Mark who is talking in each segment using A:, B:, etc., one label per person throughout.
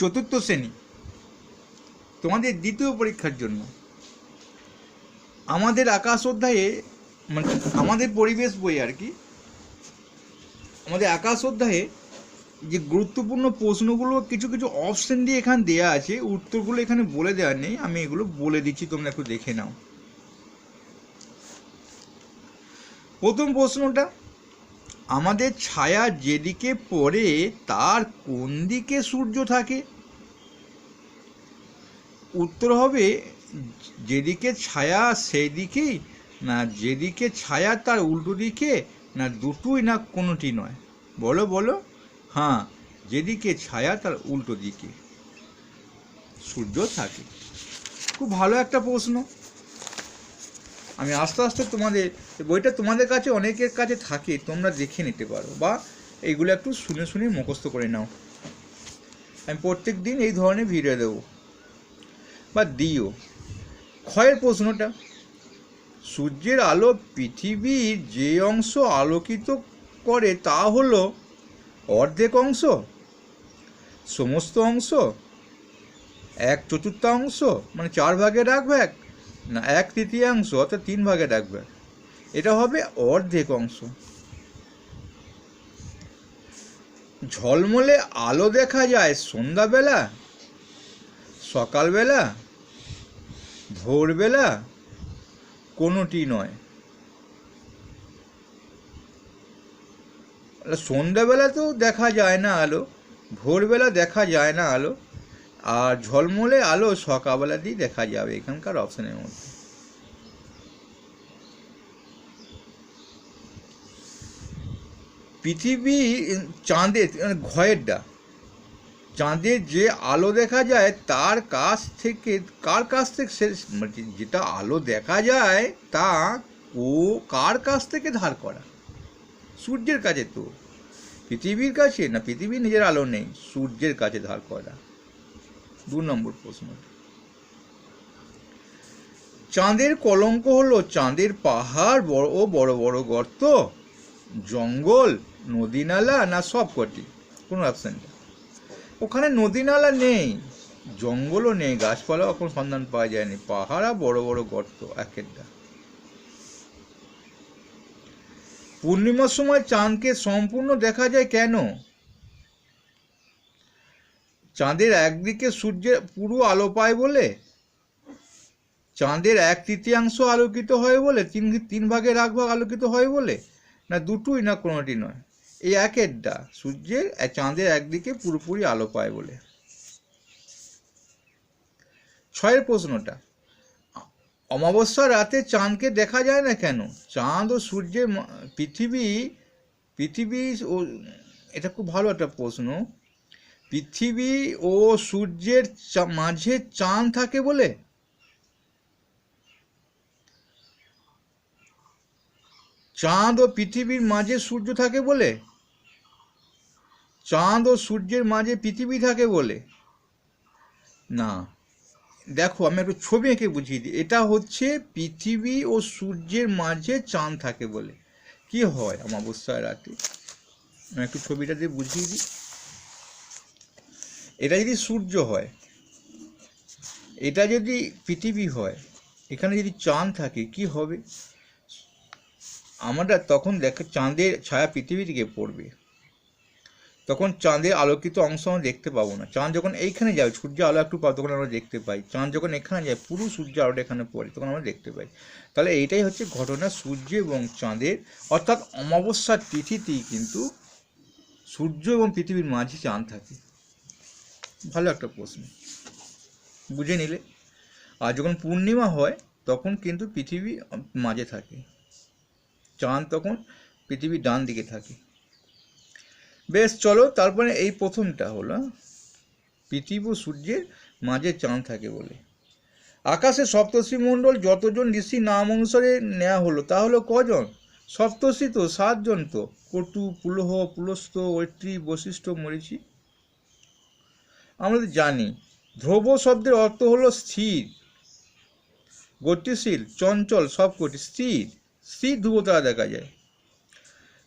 A: চতুর্থ শ্রেণি। তোমাদের দ্বিতীয় পরীক্ষার জন্য। আমাদের আকাশ অধ্যায়ে মানে আমাদের পরিবেশ বই আর কি, আমাদের আকাশ অধ্যায়ে যে গুরুত্বপূর্ণ প্রশ্নগুলো, কিছু কিছু অপশন দিয়ে এখানে দেয়া আছে, উত্তরগুলো এখানে বলে দেওয়া নেই, আমি এগুলো বলে দিচ্ছি, তোমরা একটু দেখে নাও। প্রথম প্রশ্নটা আমাদের ছায়া যেদিকে পড়ে, তার কোন দিকে সূর্য থাকে? উত্তর হবে, যেদিকে ছায়া সেই দিকেই না যেদিকে ছায়া তার উল্টো দিকে, না দুটোই না কোনোটি নয়। বলো বলো। হ্যাঁ যেদিকে ছায়া তার উল্টো দিকে, সূর্য থাকে। খুব ভালো একটা প্রশ্ন। আমি আস্তে আস্তে তোমাদের বইটা তোমাদের কাছে, অনেকের কাছে থাকে, তোমরা দেখে নিতে পারো, বা এইগুলো একটু শুনে শুনে মুখস্থ করে নাও। আমি প্রত্যেক দিন এই ধরনের ভিডিও দেবো। বা দিও। ক্ষয়ের প্রশ্নটা, সূর্যের আলো পৃথিবীর যে অংশ আলোকিত করে, তা হলো অর্ধেক অংশ, সমস্ত অংশ, এক চতুর্থাংশ মানে চার ভাগের এক ভাগ না, এক তৃতীয়াংশ, অর্থাৎ তিন ভাগে ডাকবে এটা হবে অর্ধেক অংশ। ঝলমলে আলো দেখা যায় সন্ধ্যাবেলা, সকালবেলা, ভোরবেলা, কোনোটি নয়। সন্ধ্যাবেলাতেও দেখা যায় না আলো, ভোরবেলা দেখা যায় না আলো আর ঝলমলে আলো সকালবেলাতেই দেখা যাবে এখানকার অপশনের মধ্যে। পৃথিবী চাঁদের মানে ঘয়েরটা চাঁদের যে আলো দেখা যায়, তার কাছ থেকে, কার কাছ থেকে সে মানে যেটা আলো দেখা যায়, তা ও কার কাছ থেকে ধার করা? সূর্যের কাছে তো। পৃথিবীর কাছে না পৃথিবীর নিজের আলো নেই, সূর্যের কাছে ধার করা। দু নম্বর প্রশ্ন। চাঁদের কলঙ্ক হলো চাঁদের পাহাড় বড় ও বড় বড় গর্ত, জঙ্গল নদী নালা না সব কটি কোনো অপশান নেই ওখানে নদী নালা নেই, জঙ্গলও নেই, গাছপালাও এখন সন্ধান পাওয়া যায়নি, পাহাড় বড় বড় গর্ত এক একটা পূর্ণিমার সময় চাঁদকে সম্পূর্ণ দেখা যায় কেন? চাঁদের একদিকে সূর্যের পুরো আলো পায় বলে? চাঁদের এক তৃতীয়াংশ আলোকিত হয় বলে? তিন তিন ভাগের এক ভাগ আলোকিত হয় বলে? না দুটোই না কোনোটি নয়। এই একেরটা সূর্যের চাঁদের একদিকে পুরোপুরি আলো পায় বলে। ছয়ের প্রশ্নটা। অমাবস্যা রাতে চাঁদকে দেখা যায় না কেন? চাঁদ ও সূর্যের পৃথিবী পৃথিবী ও, এটা খুব ভালো একটা প্রশ্ন। পৃথিবী ও সূর্যের মাঝে চাঁদ থাকে বলে? চাঁদ ও পৃথিবীর মাঝে সূর্য থাকে বলে? চাঁদ ও সূর্যের মাঝে পৃথিবী থাকে বলে? না। দেখো, আমি একটু ছবি এঁকে বুঝিয়ে দিই। এটা হচ্ছে পৃথিবী ও সূর্যের মাঝে চাঁদ থাকে বলে। কি হয় অমাবস্যার রাতে? আমি একটু ছবিটা দিয়ে বুঝিয়ে দিই। এটা যদি সূর্য হয়, এটা যদি পৃথিবী হয়, এখানে যদি চাঁদ থাকে, কি হবে? আমরা তখন দেখে চাঁদের ছায়া পৃথিবী দিকে পড়বে। তখন চাঁদের আলোকিত অংশ আমরা দেখতে পাবো না। চাঁদ যখন এইখানে যাবে সূর্য আলো একটু পাবো, তখন আমরা দেখতে পাই। চাঁদ যখন এখানে যায়, পুরো সূর্য আলোটা এখানে পড়ে, তখন আমরা দেখতে পাই। তাহলে এইটাই হচ্ছে ঘটনা, সূর্য এবং চাঁদের। অর্থাৎ অমাবস্যার তিথিতেই কিন্তু সূর্য এবং পৃথিবীর মাঝে চাঁদ থাকে। ভালো একটা প্রশ্ন। বুঝে নিলে। আর যখন পূর্ণিমা হয়, তখন কিন্তু পৃথিবী মাঝে থাকে। চাঁদ তখন পৃথিবীর ডান দিকে থাকে। বেশ, চলো তারপরে এই প্রথমটা হলো, পৃথিবী সূর্যের মাঝে চাঁদ থাকে বলে। আকাশে সপ্তর্ষি যতজন ঋষি নাম অনুসারে নেওয়া হলো, তা হলো কজন? সপ্তর্ষি তো, সাতজন তো। কটু, পুলহ, পুলস্ত, ঐত্রী, বশিষ্ঠ, মরিচি। আমরা জানি। ধ্রুব শব্দের অর্থ হলো স্থির। গতিশীল, চঞ্চল সব কটি স্থির। স্থির ধ্রুবতারা দেখা যায়।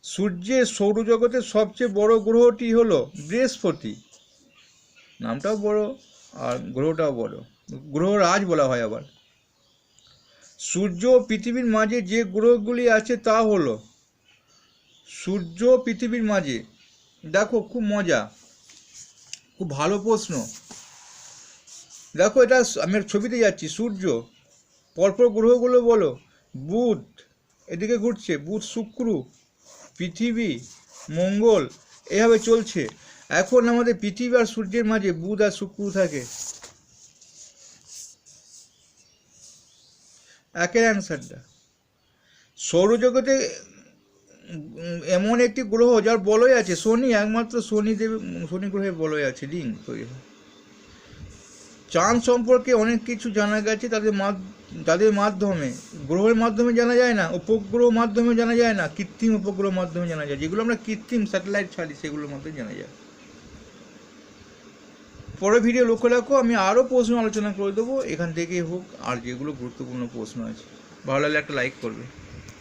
A: সূর্যের সৌরজগতের সবচেয়ে বড় গ্রহটি হলো বৃহস্পতি। নামটাও বড় আর গ্রহটাও বড়। গ্রহরাজ বলা হয় আবার। সূর্য পৃথিবীর মাঝে যে গ্রহগুলি আছে তা হলো সূর্য পৃথিবীর মাঝে। দেখো, খুব মজা। খুব ভালো প্রশ্ন। দেখো এটা আমি ছবিতে যাচ্ছি, সূর্য। পরপর গ্রহগুলো বলো, বুধ এদিকে ঘুরছে, বুধ শুক্র, পৃথিবী, মঙ্গল, এভাবে চলছে। এখন আমাদের পৃথিবী আর সূর্যের মাঝে বুধ আর শুক্র থাকে। একের অ্যান্সারটা সৌরজগতে এমন একটি গ্রহ যার বলয় আছে, শনি, একমাত্র শনি দেব, শনি গ্রহের বলয় আছে, রিং তৈরি হয়। চাঁদ সম্পর্কে অনেক কিছু জানা গেছে, তাদের তাদের মাধ্যমে, গ্রহের মাধ্যমে জানা যায় না, উপগ্রহ মাধ্যমে জানা যায় না, কৃত্রিম উপগ্রহ মাধ্যমে জানা যায়। যেগুলো আমরা কৃত্রিম স্যাটেলাইট ছাড়ি, সেগুলোর মাধ্যমে জানা যায়। পরে ভিডিও লক্ষ্য রাখো, আমি আরও প্রশ্ন আলোচনা করে দেবো। এখান থেকেই হোক, আর যেগুলো গুরুত্বপূর্ণ প্রশ্ন আছে। ভালো লাগলে একটা লাইক করবে।